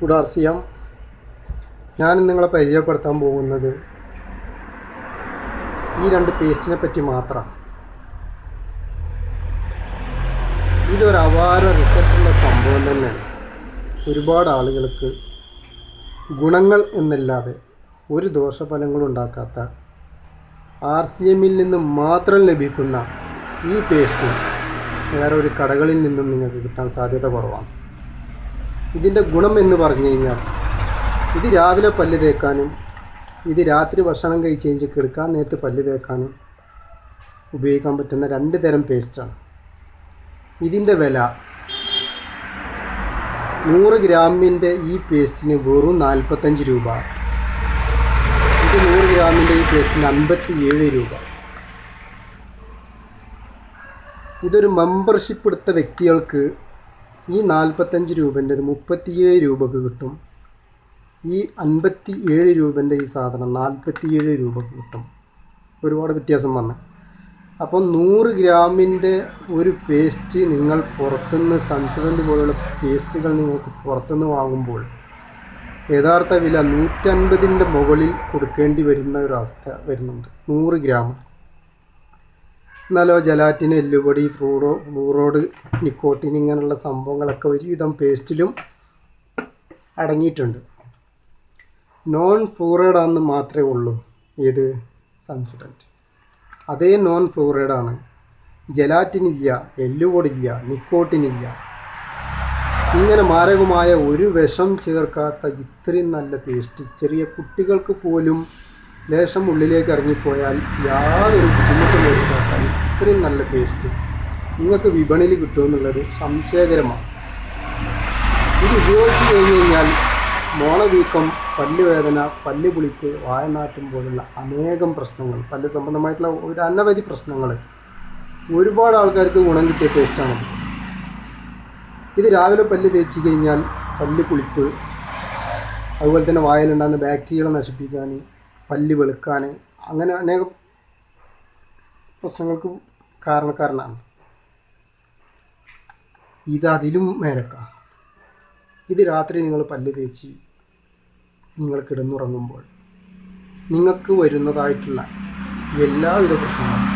ഗുഡാർസിയം ഞാൻ നിങ്ങളെ പരിചയപ്പെടുത്താൻ പോകുന്നത് ഈ രണ്ട് പേസ്റ്റിനെ പറ്റി മാത്രം. ഇതൊരു അപാര റിസൾട്ടുള്ള സംഭവം തന്നെയാണ്. ഒരുപാട് ആളുകൾക്ക് ഗുണങ്ങൾ എന്നല്ലാതെ ഒരു ദോഷഫലങ്ങളും ഉണ്ടാക്കാത്ത ആർ സി എമ്മിൽ നിന്ന് മാത്രം ലഭിക്കുന്ന ഈ പേസ്റ്റ് വേറെ ഒരു കടകളിൽ നിന്നും നിങ്ങൾക്ക് കിട്ടാൻ സാധ്യത കുറവാണ്. ഇതിന്റെ ഗുണം എന്ന് പറഞ്ഞു കഴിഞ്ഞാൽ ഇത് രാവിലെ പല്ല് തേക്കാനും ഇത് രാത്രി ഭക്ഷണം കഴിച്ച് കഴിഞ്ഞ് കിടക്കാൻ നേരത്ത് പല്ല് തേക്കാനും ഉപയോഗിക്കാൻ പറ്റുന്ന രണ്ട് തരം പേസ്റ്റാണ് ഇതിന്റെ വില നൂറ് ഗ്രാമിന്റെ ഈ പേസ്റ്റിന് വെറും നാൽപ്പത്തഞ്ച് രൂപ. ഇത് നൂറ് ഗ്രാമിന്റെ ഈ പേസ്റ്റിന് അൻപത്തി ഏഴ് രൂപ. ഇതൊരു മെമ്പർഷിപ്പ് എടുത്ത വ്യക്തികൾക്ക് ഈ നാൽപ്പത്തഞ്ച് രൂപന്റെത് മുപ്പത്തിയേഴ് രൂപക്ക് കിട്ടും. ഈ അൻപത്തി ഏഴ് രൂപന്റെ ഈ സാധനം നാൽപ്പത്തിയേഴ് രൂപക്ക് കിട്ടും. ഒരുപാട് വ്യത്യാസം വന്ന്. അപ്പോൾ നൂറ് ഗ്രാമിന്റെ ഒരു പേസ്റ്റ് നിങ്ങൾ പുറത്തുനിന്ന് സൺസുഗന്ധ് പോലുള്ള പേസ്റ്റുകൾ നിങ്ങൾക്ക് പുറത്തുനിന്ന് വാങ്ങുമ്പോൾ യഥാർത്ഥ വില നൂറ്റൻപതിന്റെ മുകളിൽ കൊടുക്കേണ്ടി വരുന്ന ഒരു അവസ്ഥ വരുന്നുണ്ട്. നൂറ് ഗ്രാം. എന്നാലോ ജലാറ്റിൻ എല്ലുപൊടി ഫ്ലൂറോ ഫ്ലൂറോഡ് നിക്കോട്ടിൻ ഇങ്ങനെയുള്ള സംഭവങ്ങളൊക്കെ ഒരുവിധം പേസ്റ്റിലും അടങ്ങിയിട്ടുണ്ട്. നോൺ ഫ്ലൂറൈഡ് ആണെന്ന് മാത്രമേ ഉള്ളൂ ഏത് സൺസുഡന്റ് അതേ നോൺ ഫ്ലൂറൈഡ് ആണ്. ജലാറ്റിൻ ഇല്ല എല്ലുപൊടില്ല നിക്കോട്ടിൻ ഇല്ല. ഇങ്ങനെ മാരകമായ ഒരു വിഷം ചേർക്കാത്ത ഇത്രയും നല്ല പേസ്റ്റ് ചെറിയ കുട്ടികൾക്ക് പോലും ലേശം ഉള്ളിലേക്ക് ഇറങ്ങിപ്പോയാൽ യാതൊരു ബുദ്ധിമുട്ടും വരുത്താത്ത ഇത്രയും നല്ല ടേസ്റ്റ് നിങ്ങൾക്ക് വിപണിയിൽ കിട്ടുമെന്നുള്ളത് സംശയകരമാണ്. ഇത് ഉപയോഗിച്ച് കഴിഞ്ഞ് കഴിഞ്ഞാൽ മോളവീക്കം പല്ലുവേദന പല്ല് പുളിപ്പ് വായനാറ്റം പോലുള്ള അനേകം പ്രശ്നങ്ങൾ പല്ല് സംബന്ധമായിട്ടുള്ള ഒരു അനവധി പ്രശ്നങ്ങൾ ഒരുപാട് ആൾക്കാർക്ക് ഗുണം കിട്ടിയ പേസ്റ്റാണത് ഇത്. രാവിലെ പല്ല് തേച്ച് കഴിഞ്ഞാൽ പല്ല് പുളിപ്പ് അതുപോലെ തന്നെ വായിലുണ്ടാകുന്ന ബാക്ടീരിയകളെ നശിപ്പിക്കാൻ പല്ല് വെളുക്കാൻ അങ്ങനെ അനേകം പ്രശ്നങ്ങൾക്ക് കാരണക്കാരനാണ്. ഇത് അതിലും ഇത് രാത്രി നിങ്ങൾ പല്ല് തേച്ച് നിങ്ങൾ കിടന്നുറങ്ങുമ്പോൾ നിങ്ങൾക്ക് വരുന്നതായിട്ടുള്ള എല്ലാവിധ പ്രശ്നങ്ങളും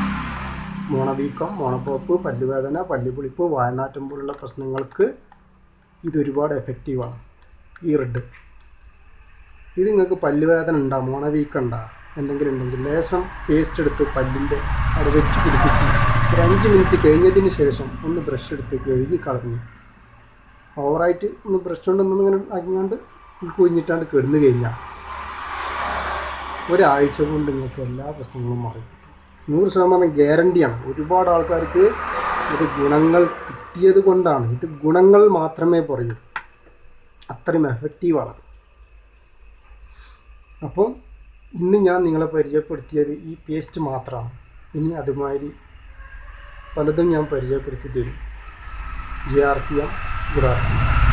മോണവീക്കം മോണപ്പോപ്പ് പല്ലുവേദന പല്ലുപുളിപ്പ് വായനാറ്റം പോലുള്ള പ്രശ്നങ്ങൾക്ക് ഇതൊരുപാട് എഫക്റ്റീവാണ് ഈ റെഡ് ഇത് നിങ്ങൾക്ക് പല്ലുവേദന ഉണ്ടാ? മോണവീക്കം ഉണ്ടാ? എന്തെങ്കിലും ഉണ്ടെങ്കിൽ ലേശം പേസ്റ്റ് എടുത്ത് പല്ലിന്റെ അവിടെ വെച്ച് പിടിപ്പിച്ച് ഒരു അഞ്ച് മിനിറ്റ് കഴിഞ്ഞതിന് ശേഷം ഒന്ന് ബ്രഷ് എടുത്ത് കഴുകി കളഞ്ഞു. ഓവറായിട്ട് ഒന്ന് ബ്രഷ് കൊണ്ടൊന്നും ഇങ്ങനെ ആക്കിക്കൊണ്ട് കുഞ്ഞിട്ടാണ്ട് കിടന്നു കഴിഞ്ഞാൽ ഒരാഴ്ച കൊണ്ട് നിങ്ങൾക്ക് എല്ലാ പ്രശ്നങ്ങളും മാറി. നൂറ് ശതമാനം ഗ്യാരണ്ടിയാണ് ഒരുപാട് ആൾക്കാർക്ക് ഇത് ഗുണങ്ങൾ കിട്ടിയത് കൊണ്ടാണ്. ഇത് ഗുണങ്ങൾ മാത്രമേ പറയൂ അത്രയും എഫക്റ്റീവാണത് അപ്പം ഇന്ന് ഞാൻ നിങ്ങളെ പരിചയപ്പെടുത്തിയത് ഈ പേസ്റ്റ് മാത്രമാണ്. ഇനി അതുമാതിരി പലതും ഞാൻ പരിചയപ്പെടുത്തി തരും. G R C M good R C M.